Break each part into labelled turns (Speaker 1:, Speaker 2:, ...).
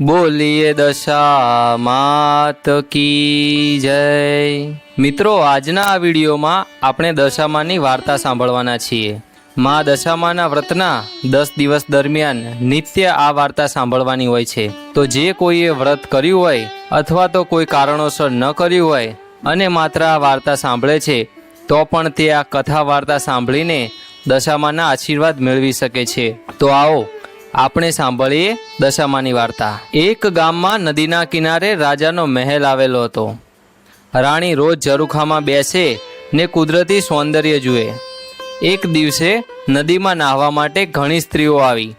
Speaker 1: બોલીએ દશા માત કી જય. મિત્રો, આજના આ વિડીયોમાં આપણે દશામાની વાર્તા સાંભળવાના છીએ. મા દશામાના વ્રતના દસ દિવસ દરમિયાન નિત્ય આ વાર્તા સાંભળવાની હોય છે. તો જે કોઈએ વ્રત કર્યું હોય અથવા તો કોઈ કારણોસર ન કર્યું હોય અને માત્ર આ વાર્તા સાંભળે છે, તો પણ તે આ કથા વાર્તા સાંભળીને દશામાના આશીર્વાદ મેળવી શકે છે. તો આવો આપણે સાંભળીએ દશામાની વાર્તા. એક ગામમાં નદીના કિનારે રાજાનો મહેલ આવેલો હતો. રાણી રોજ ઝરૂખામાં બેસે ને કુદરતી સૌંદર્ય જુએ. એક દિવસે નદીમાં નાહવા માટે ઘણી સ્ત્રીઓ આવી.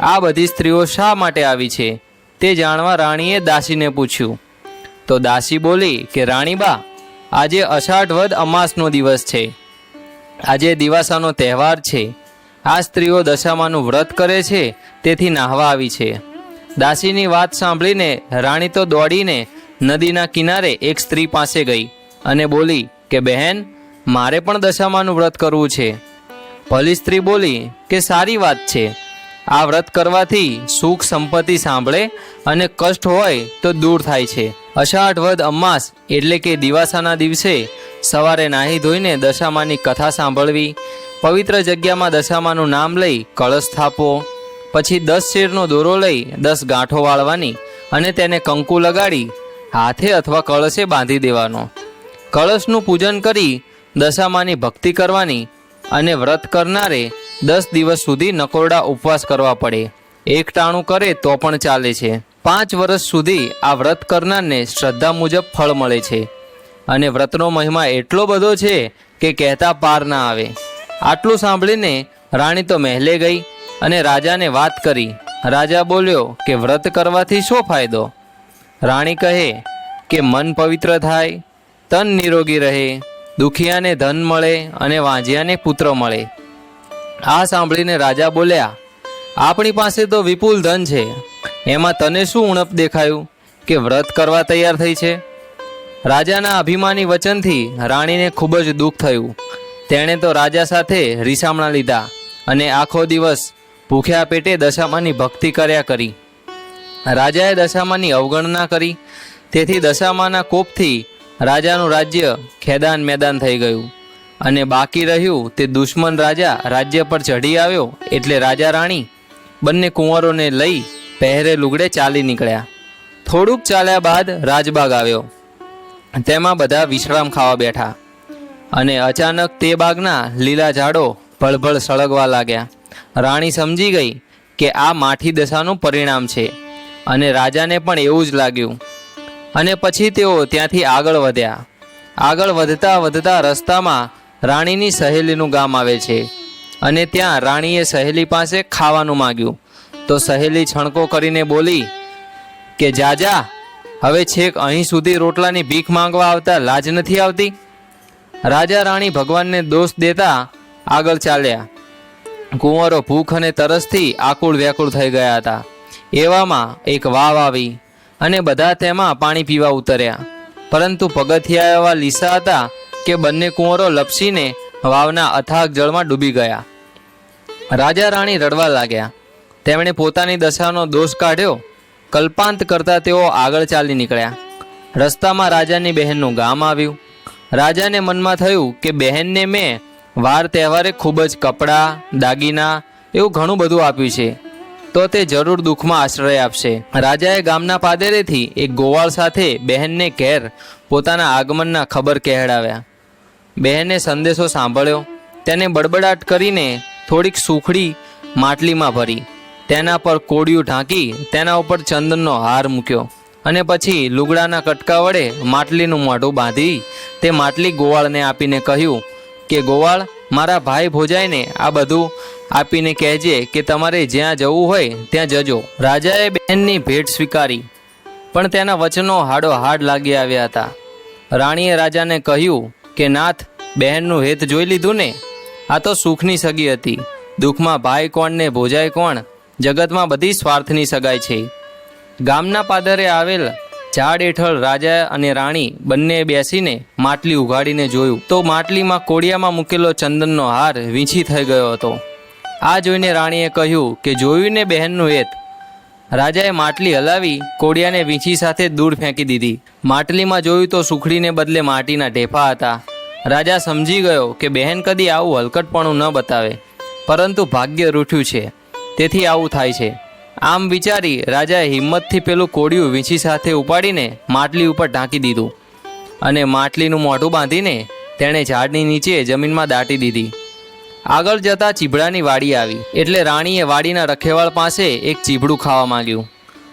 Speaker 1: આ બધી સ્ત્રીઓ શા માટે આવી છે? તે જાણવા રાણીએ દાસીને પૂછ્યું. તો દાસી બોલી કે, રાણીબા, આજે અષાઢ વધ અમાસનો દિવસ છે. આજે દિવાસાનો તહેવાર છે. આ સ્ત્રીઓ દશામાનું વ્રત કરે છે, તેથી નાહવા આવી છે. દાસીની વાત સાંભળીને રાણી તો દોડીને નદીના કિનારે એક સ્ત્રી પાસે ગઈ અને બોલી કે, બહેન, મારે પણ દશામાનું વ્રત કરવું છે. ભલી સ્ત્રી બોલી કે, સારી વાત છે. આ વ્રત કરવાથી સુખ સંપત્તિ સાંભળે અને કષ્ટ હોય તો દૂર થાય છે. અષાઢ વદ અમાસ એટલે કે દિવાસાના દિવસે સવારે નાહી ધોઈને દશામાની કથા સાંભળવી પવિત્ર જગ્યામાં દશામાનું નામ લઈ કળશ સ્થાપવો પછી દસ શેરનો દોરો લઈ દસ ગાંઠો વાળવાની અને તેને કંકુ લગાડી, હાથે અથવા કળશે બાંધી દેવાનો. કળશનું પૂજન કરી દશામાની ભક્તિ કરવાની અને વ્રત કરનારે દસ દિવસ સુધી નકોરડા ઉપવાસ કરવા પડે. એકટાણું કરે તો પણ ચાલે છે. પાંચ વર્ષ સુધી આ વ્રત કરનારને શ્રદ્ધા મુજબ ફળ મળે છે. અને વ્રતનો મહિમા એટલો બધો છે કે કહેતા પાર ના આવે. આટલું સાંભળીને રાણી તો મહેલે ગઈ અને રાજાને વાત કરી. રાજા બોલ્યો કે વ્રત કરવાથી શું ફાયદો? રાણી કહે કે મન પવિત્ર થાય, તન નિરોગી રહે, દુખિયાને ધન મળે અને વાંજિયાને પુત્ર મળે. આ સાંભળીને રાજા બોલ્યા, આપણી પાસે તો વિપુલ ધન છે. એમાં તને શું ઉણપ દેખાયું કે વ્રત કરવા તૈયાર થઈ છે? રાજાના અભિમાની વચનથી રાણીને ખૂબ જ દુઃખ થયું. તેણે તો રાજા સાથે રીસામણા લીધા અને આખો દિવસ ભૂખ્યા પેટે દશામાની ભક્તિ કર્યા કરી. રાજાએ દશામાની અવગણના કરી. તેથી દશામાના કોપથી રાજાનું રાજ્ય ખેદાન મેદાન થઈ ગયું અને બાકી રહ્યું તે દુશ્મન રાજા રાજ્ય પર ચઢી આવ્યો એટલે રાજા રાણી બંને કુંવરોને લઈ પહેરે લુગડે ચાલી નીકળ્યા. થોડુંક ચાલ્યા બાદ રાજબાગ આવ્યો. તેમાં બધા વિશ્રામ ખાવા બેઠા. અને અચાનક તે બાગના લીલા ઝાડો ભળભળ સળગવા લાગ્યા. રાણી સમજી ગઈ કે આ માઠી દશાનું પરિણામ છે અને રાજાને પણ એવું જ લાગ્યું. અને પછી તેઓ ત્યાંથી આગળ વધ્યા. આગળ વધતા વધતા રસ્તામાં રાણીની સહેલીનું ગામ આવે છે અને ત્યાં રાણીએ સહેલી પાસે ખાવાનું માગ્યું. તો સહેલી છણકો કરીને બોલી કે જાજા, હવે છેક અહીં સુધી રોટલાની ભીખ માંગવા આવતા લાજ નથી આવતી? રાજા રાણી ભગવાનને દોષ દેતા આગળ ચાલ્યા. કુંવરો ભૂખ અને તરસથી આકુળ વ્યાકુળ થઈ ગયા હતા. એવામાં એક વાવ આવી અને બધા તેમાં પાણી પીવા ઉતર્યા. પરંતુ પગથિયા એવા લીસા હતા કે બંને કુંવરો લપસીને વાવના અથાગ જળમાં ડૂબી ગયા. રાજા રાણી રડવા લાગ્યા. તેમણે પોતાની દશાનો દોષ કાઢ્યો. કલ્પાંત કરતા તેઓ આગળ ચાલી નીકળ્યા. રસ્તામાં રાજાની બહેનનું ગામ આવ્યું. રાજાને મનમાં થયું કે બહેનને મેં વાર તહેવારે ખૂબ જ કપડાં, દાગીના એવું ઘણું બધું આપ્યું છે. તો તે જરૂર દુઃખમાં આશ્રય આપશે. રાજાએ ગામના પાદરેથી એક ગોવાળ સાથે બહેનને ઘેર પોતાના આગમનના ખબર કહેડાવ્યા. બહેને સંદેશો સાંભળ્યો. તેને બડબડાટ કરીને થોડીક સુખડી માટલીમાં ભરી. તેના પર કોડિયું ઢાંકી તેના ઉપર ચંદનનો હાર મૂક્યો. અને પછી લુગડાના કટકા વડે માટલીનું મોઢું બાંધી તે માટલી ગોવાળને આપીને કહ્યું કે, ગોવાળ, મારા ભાઈ ભોજાઈને આ બધું આપીને કહેજે કે તમારે જ્યાં જવું હોય ત્યાં જજો. રાજાએ બહેનની ભેટ સ્વીકારી, પણ તેના વચનો હાડો હાડ લાગી આવ્યા હતા. રાણીએ રાજાને કહ્યું કે, નાથ, બહેનનું હેત જોઈ લીધું ને? આ તો સુખની સગી હતી. દુઃખમાં ભાઈ કોણ ને ભોજાય કોણ? જગતમાં બધી સ્વાર્થની સગાઈ છે. ગામના પાદરે આવેલ ઝાડ હેઠળ રાજા અને રાણી બંને બેસીને માટલી ઉઘાડીને જોયું. તો માટલીમાં કોડિયામાં મૂકેલો ચંદનનો હાર વીંછી થઈ ગયો હતો. આ જોઈને રાણીએ કહ્યું કે જોયું ને બહેનનું હેત. રાજાએ માટલી હલાવી કોડિયાને વીંછી સાથે દૂર ફેંકી દીધી. માટલીમાં જોયું તો સુખડીને બદલે માટીના ઢેફા હતા. રાજા સમજી ગયો કે બહેન કદી આવું હલકટપણું ન બતાવે, પરંતુ ભાગ્ય રૂઠ્યું છે. તેથી આવું થાય છે. આમ વિચારી રાજાએ હિંમતથી પેલું કોડિયું વીંછી સાથે ઉપાડીને માટલી ઉપર ઢાંકી દીધું અને માટલીનું મોઢું બાંધીને તેણે ઝાડની નીચે જમીનમાં દાટી દીધી. આગળ જતા ચીભડાની વાડી આવી. એટલે રાણીએ વાડીના રખેવાળ પાસે એક ચીભડું ખાવા માંગ્યું.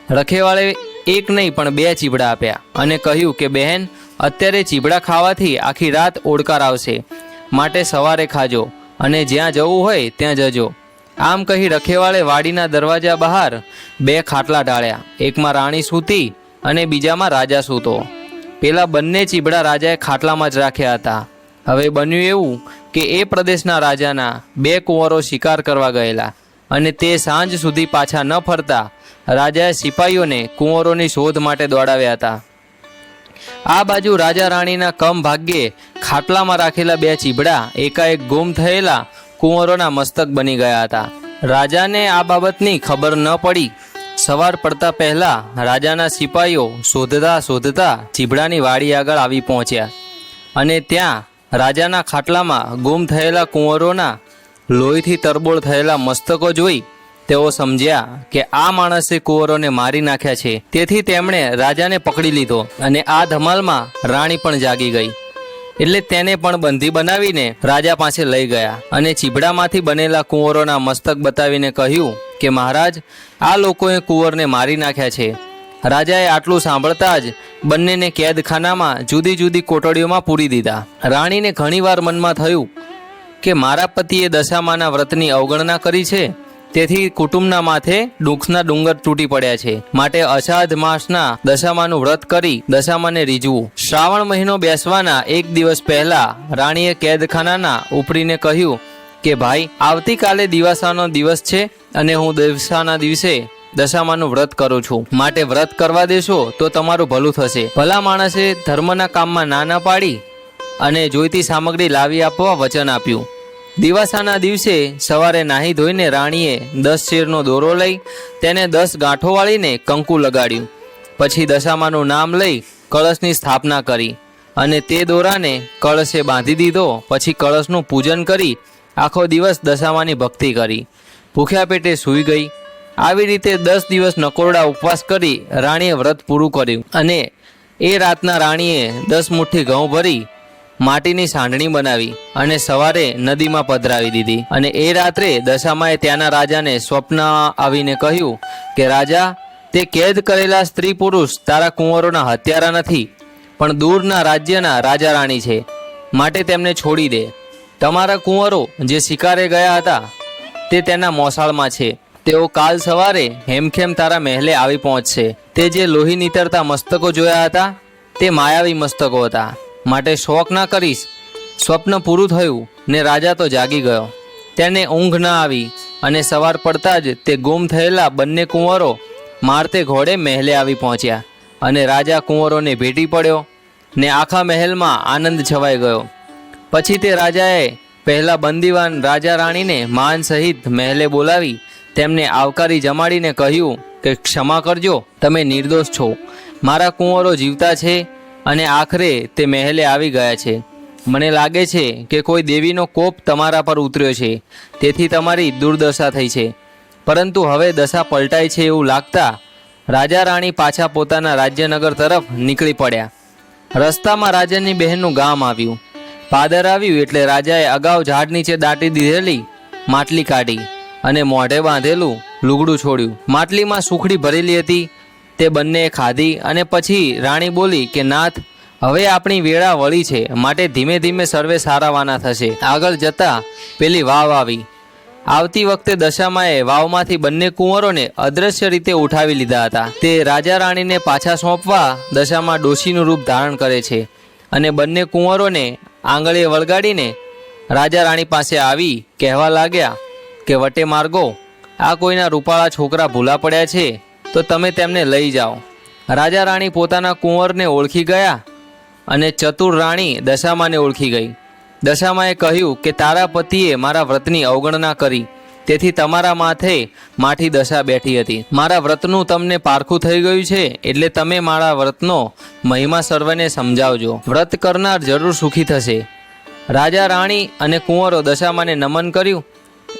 Speaker 1: રખેવાળે એક નહીં, પણ બે ચીભડા આપ્યા અને કહ્યું કે, બહેન, અત્યારે ચીભડા ખાવાથી આખી રાત ઓડકાર આવશે. માટે સવારે ખાજો અને જ્યાં જવું હોય ત્યાં જજો. આમ કહી રખેવાળે વાડીના દરવાજા બહાર બે ખાટલા ઢાળ્યા. એકમાં રાણી સૂતી અને બીજામાં રાજા સૂતો. પેલા બંને ચીબડા રાજાએ ખાટલામાં જ રાખ્યા હતા. હવે બન્યું એવું કે એ પ્રદેશના રાજાના બે કુંવરો શિકાર કરવા ગયેલા અને તે સાંજ સુધી પાછા ન ફરતા રાજાએ સિપાહીઓને કુંવરોની શોધ માટે દોડાવ્યા હતા. આ બાજુ રાજા રાણીના કમ ભાગ્યે ખાટલામાં રાખેલા બે ચીબડા એકાએક ગુમ થયેલા કુંવરોના મસ્તક બની ગયા હતા. રાજાને આ બાબતની ખબર ન પડી. સવાર પડતા પહેલા રાજાના સિપાહીઓ શોધતા શોધતા ચીભડાની વાડી આગળ આવી પહોંચ્યા. અને ત્યાં રાજાના ખાટલામાં ગુમ થયેલા કુંવરોના લોહીથી તરબોળ થયેલા મસ્તકો જોઈ તેઓ સમજ્યા કે આ માણસે કુંવરોને મારી નાખ્યા છે. તેથી તેમણે રાજાને પકડી લીધો અને આ ધમાલમાં રાણી પણ જાગી ગઈ. એટલે તેને પણ બંધી બનાવીને રાજા પાસે લઈ ગયા અને ચીબડામાંથી બનેલા કુંવરોના મસ્તક બતાવીને કહ્યું કે, મહારાજ, આ લોકોએ કુંવરને મારી નાખ્યા છે. રાજાએ આટલું સાંભળતા જ બંનેને કેદખાનામાં જુદી જુદી કોટડીઓમાં પૂરી દીધા. રાણીને ઘણીવાર મનમાં થયું કે, મારા પતિએ દશામાના વ્રતની અવગણના કરી છે. તેથી કુટુંબના માથે દુઃખના ડુંગર તૂટી પડ્યા છે. માટે અષાઢ માસના દશામાનું વ્રત કરી દશામાને રીઝવું. શ્રાવણ મહિનો બેસવાના એક દિવસ પહેલા રાણીએ કેદખાનાના ઉપરીને કહ્યું કે, ભાઈ, આવતીકાલે દિવાસાનો દિવસ છે અને હું દિવસાના દિવસે દશામાનું વ્રત કરું છું. માટે વ્રત કરવા દેશો તો તમારું ભલું થશે. ભલા માણસે ધર્મના કામમાં ના ના પાડી અને જોઈતી સામગ્રી લાવી આપવા વચન આપ્યું. દિવાસાના દિવસે સવારે નાહી ધોઈને રાણીએ દસ શેરનો દોરો લઈ તેને દસ ગાંઠો વાળીને કંકુ લગાડ્યું. પછી દશામાનું નામ લઈ કળશની સ્થાપના કરી અને તે દોરાને કળશે બાંધી દીધો. પછી કળશનું પૂજન કરી આખો દિવસ દશામાની ભક્તિ કરી. ભૂખ્યા પેટે સૂઈ ગઈ. આવી રીતે દસ દિવસ નકોરડા ઉપવાસ કરી રાણીએ વ્રત પૂરું કર્યું અને એ રાતના રાણીએ દસ મુઠ્ઠી ઘઉં ભરી માટીની સાંઢણી બનાવી અને સવારે નદીમાં પધરાવી દીધી. અને એ રાત્રે દશામાએ ત્યાંના રાજાને સ્વપ્ન આવીને કહ્યું કે, રાજા, તે કેદ કરેલા સ્ત્રી પુરુષ તારા કુંવરોના હત્યારા નથી, પણ દૂરના રાજ્યના રાજા રાણી છે. માટે તેમને છોડી દે. તમારા કુંવરો જે શિકારે ગયા હતા, તે તેના મોસાળમાં છે. તેઓ કાલ સવારે હેમખેમ તારા મહેલે આવી પહોંચશે. તે જે લોહી નીતરતા મસ્તકો જોયા હતા, તે માયાવી મસ્તકો હતા. માટે શોખ ના કરીશ. સ્વપ્ન પૂરું થયું ને રાજા તો જાગી ગયો. તેને ઊંઘ ન આવી અને સવાર પડતા જ તે ગુમ થયેલા બંને કુંવરો મારતે ઘોડે મહેલે આવી પહોંચ્યા અને રાજા કુંવરોને ભેટી પડ્યો ને આખા મહેલમાં આનંદ છવાઈ ગયો. પછી તે રાજાએ પહેલાં બંદીવાન રાજા રાણીને માન સહિત મહેલે બોલાવી તેમને આવકારી જમાડીને કહ્યું કે ક્ષમા કરજો, તમે નિર્દોષ છો. મારા કુંવરો જીવતા છે અને આખરે તે મહેલે આવી ગયા છે. મને લાગે છે કે કોઈ દેવીનો કોપ તમારા પર ઉતર્યો છે. તેથી તમારી દુર્દશા થઈ છે. પરંતુ હવે દશા પલટાઈ છે એવું લાગતા રાજા રાણી પાછા પોતાના રાજ્યનગર તરફ નીકળી પડ્યા. રસ્તામાં રાજાની બહેનનું ગામ આવ્યું. પાદર આવ્યું એટલે રાજાએ અગાઉ ઝાડ નીચે દાટી દીધેલી માટલી કાઢી અને મોઢે બાંધેલું લુગડું છોડ્યું. માટલીમાં સુખડી ભરેલી હતી તે બંને ખાધી અને પછી રાણી બોલી કે, નાથ, હવે આપણી વેળા વળી છે, માટે ધીમે ધીમે સર્વે સારાવાના થશે. આગળ જતા પેલી વાવ આવી. આવતી વખતે દશામાએ વાવમાંથી બંને કુંવરોને અદ્રશ્ય રીતે ઉઠાવી લીધા હતા. તે રાજા રાણીને પાછા સોંપવા દશામાં ડોશીનું રૂપ ધારણ કરે છે અને બંને કુંવરોને આંગળીએ વળગાડીને રાજા રાણી પાસે આવી કહેવા લાગ્યા કે, વટે માર્ગો, આ કોઈના રૂપાળા છોકરા ભૂલા પડ્યા છે? તો તમે તેમને લઈ જાઓ. રાજા રાણી પોતાના કુંવરને ઓળખી ગયા અને ચતુર રાણી દશામાને ઓળખી ગઈ. દશામાએ કહ્યું કે, તારા પતિએ મારા વ્રતની અવગણના કરી. તેથી તમારા માથે માઠી દશા બેઠી હતી. મારા વ્રતનું તમને પારખું થઈ ગયું છે, એટલે તમે મારા વ્રતનો મહિમા સર્વને સમજાવજો. વ્રત કરનાર જરૂર સુખી થશે. રાજા રાણી અને કુંવરો દશામાને નમન કર્યું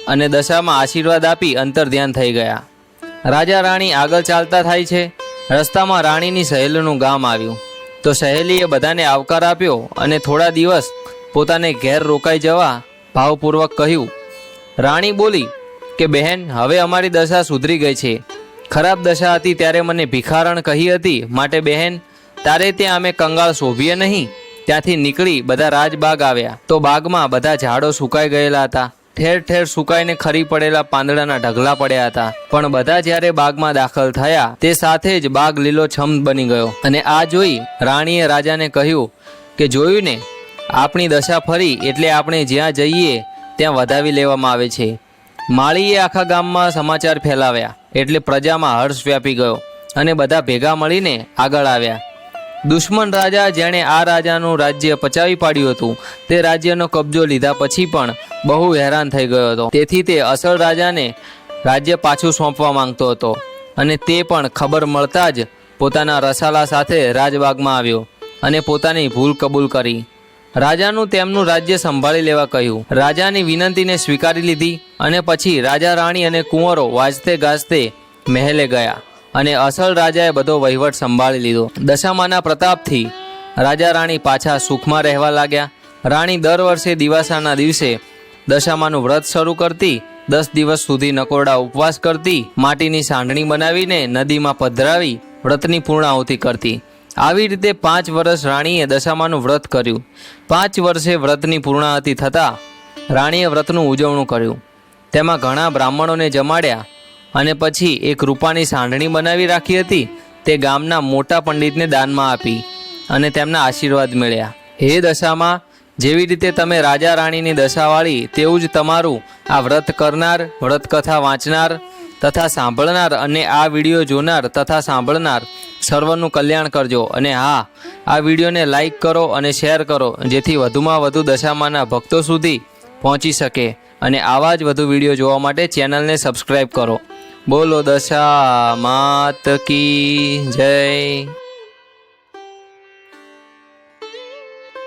Speaker 1: અને દશામાં આશીર્વાદ આપી અંતર ધ્યાન થઈ ગયા. રાજા રાણી આગળ ચાલતા થાય છે. રસ્તામાં રાણીની સહેલીનું ગામ આવ્યું. તો સહેલીએ બધાને આવકાર આપ્યો અને થોડા દિવસ પોતાને ઘેર રોકાઈ જવા ભાવપૂર્વક કહ્યું. રાણી બોલી કે, બહેન, હવે અમારી દશા સુધરી ગઈ છે. ખરાબ દશા હતી ત્યારે મને ભિખારણ કહી હતી. માટે, બહેન, તારે ત્યાં અમે કંગાળ શોભીએ નહીં. ત્યાંથી નીકળી બધા રાજબાગ આવ્યા. તો બાગમાં બધા ઝાડો સુકાઈ ગયેલા હતા. ઠેર ઠેર સુકાઈને ખરી પડેલા પાંદડાના ઢગલા પડ્યા હતા. પણ બધા જ્યારે બાગમાં દાખલ થયા, તે સાથે જ બાગ લીલો છમ બની ગયો. અને આ જોઈ રાણીએ રાજાને કહ્યું કે, જોયું ને, આપણી દશા ફરી એટલે આપણે જ્યાં જઈએ, ત્યાં વધાવી લેવામાં આવે છે. માળીએ આખા ગામમાં સમાચાર ફેલાવ્યા, એટલે પ્રજામાં હર્ષ વ્યાપી ગયો. અને બધા ભેગા મળીને આગળ આવ્યા. દુશ્મન રાજા જેણે આ રાજાનું રાજ્ય પચાવી પાડ્યું હતું. તે રાજ્યનો કબજો લીધા પછી પણ બહુ હેરાન થઈ ગયો હતો. તેથી તે અસલ રાજાને રાજ્ય પાછું સોંપવા માંગતો હતો અને તે પણ ખબર મળતા જ પોતાના રસાલા સાથે રાજબાગમાં આવ્યો અને પોતાની ભૂલ કબૂલ કરી. રાજાનું તેમનું રાજ્ય સંભાળી લેવા કહ્યું. રાજાની વિનંતીને સ્વીકારી લીધી અને પછી રાજા રાણી અને કુંવરો વાજતે ગાજતે મહેલે ગયા. અને અસલ રાજાએ બધો વહીવટ સંભાળી લીધો. દશામાના પ્રતાપથી રાજા રાણી પાછા સુખમાં રહેવા લાગ્યા. રાણી દર વર્ષે દિવાસાના દિવસે દશામાનું વ્રત શરૂ કરતી, દસ દિવસ સુધી નકોરડા ઉપવાસ કરતી, માટીની સાંઢણી બનાવીને નદીમાં પધરાવી વ્રતની પૂર્ણાહુતિ કરતી. આવી રીતે પાંચ વર્ષ રાણીએ દશામાનું વ્રત કર્યું. પાંચ વર્ષે વ્રતની પૂર્ણાહુતિ થતાં રાણીએ વ્રતનું ઉજવણું કર્યું. તેમાં ઘણા બ્રાહ્મણોને જમાડ્યા. અને પછી એક રૂપાની સાંઢણી બનાવી રાખી હતી. તે ગામના મોટા પંડિતને દાનમાં આપી અને તેમના આશીર્વાદ મળ્યા. હે દશામાં, જેવી રીતે તમે રાજા રાણીની દશાવાળી તેવું જ તમારું આ વ્રત કરનાર, વ્રતકથા વાંચનાર તથા સાંભળનાર અને આ વીડિયો જોનાર તથા સાંભળનાર સર્વનું કલ્યાણ કરજો. અને હા, આ વિડીયોને લાઈક કરો અને શેર કરો, જેથી વધુમાં વધુ દશામાના ભક્તો સુધી પહોંચી શકે. અને આવા જ વધુ વીડિયો જોવા માટે ચેનલને સબસ્ક્રાઈબ કરો. બોલો દશા માત કી જય.